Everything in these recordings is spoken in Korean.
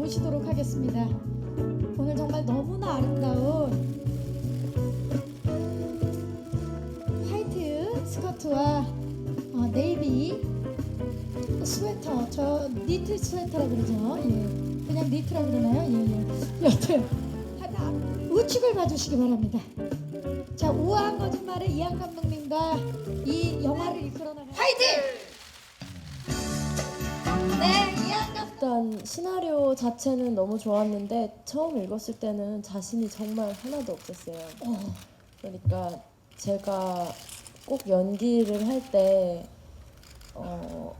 모시도록 하겠습니다. 오늘 정말 너무나 아름다운 화이트 스커트와 어, 네이비 스웨터, 저 니트 스웨터라 그러죠. 예, 그냥 니트라 그러나요? 예, 예. 여튼 하나 우측을 봐주시기 바랍니다. 자 우아한 거짓말의 이한 감독님과 이 영화를 이끌어나가 화이팅! 네. 일단 시나리오 자체는 너무 좋았는데 처음 읽었을 때는 자신이 정말 하나도 없었어요. 어, 그러니까 제가 꼭 연기를 할때 어,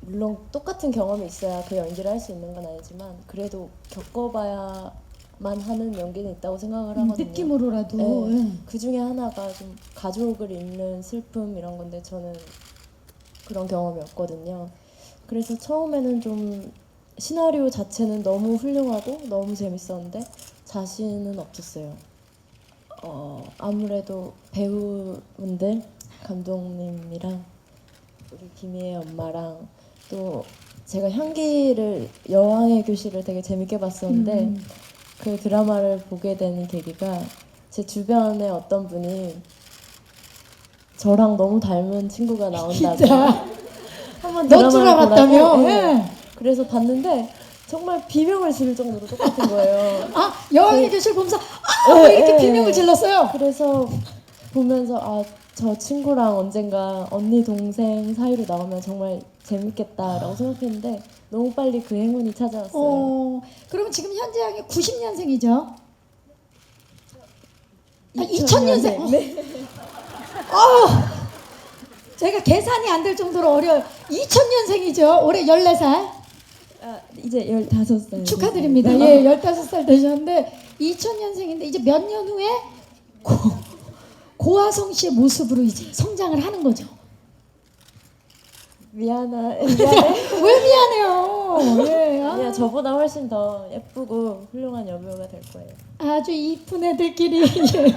물론 똑같은 경험이 있어야 그 연기를 할 수 있는 건 아니지만 그래도 겪어봐야만 하는 연기는 있다고 생각을 음, 하거든요. 느낌으로라도 네. 예. 그 중에 하나가 좀 가족을 잃는 슬픔 이런 건데 저는 그런 경험이 없거든요. 그래서 처음에는 좀 시나리오 자체는 너무 훌륭하고 너무 재밌었는데 자신은 없었어요. 어, 아무래도 배우분들 감독님이랑 우리 김희애 엄마랑 또 제가 향기를 여왕의 교실을 되게 재밌게 봤었는데 음. 그 드라마를 보게 되는 계기가 제 주변에 어떤 분이 저랑 너무 닮은 친구가 나온다고 한번? 보라고, 예. 예. 그래서 봤는데 정말 비명을 지를 정도로 똑같은 거예요. 아 여왕의 교실 보면서 아뭐 예, 이렇게 예, 비명을 예. 질렀어요. 그래서 보면서 아 저 친구랑 언젠가 언니 동생 사이로 나오면 정말 재밌겠다라고 생각했는데 너무 빨리 그 행운이 찾아왔어요. 어 그러면 지금 현재 양이 90년생이죠? 아, 2000년생. 어. 네. 제가 계산이 안 될 정도로 어려요. 2000년생이죠. 올해 14살. 아, 이제 15살. 축하드립니다. 예, 15살 되셨는데 2000년생인데 이제 몇 년 후에 고, 고화성 씨의 모습으로 이제 성장을 하는 거죠. 미안하, 미안해. 왜 미안해요. 예. 아, 저보다 훨씬 더 예쁘고 훌륭한 여배우가 될 거예요. 아주 이쁜 애들끼리 예.